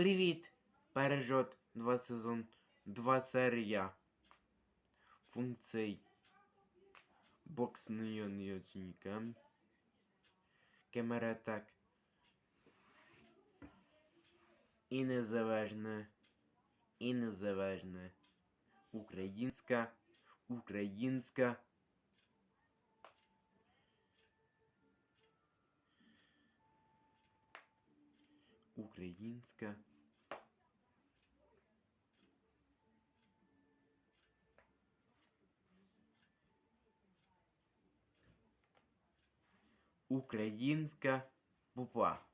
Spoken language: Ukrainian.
Привіт! Пережот 2 сезон 2 серія. Функцій. Бокс не оцінка. Камера так. І незалежне. І незалежне. Українська. Українська. Українська. Українська пупа.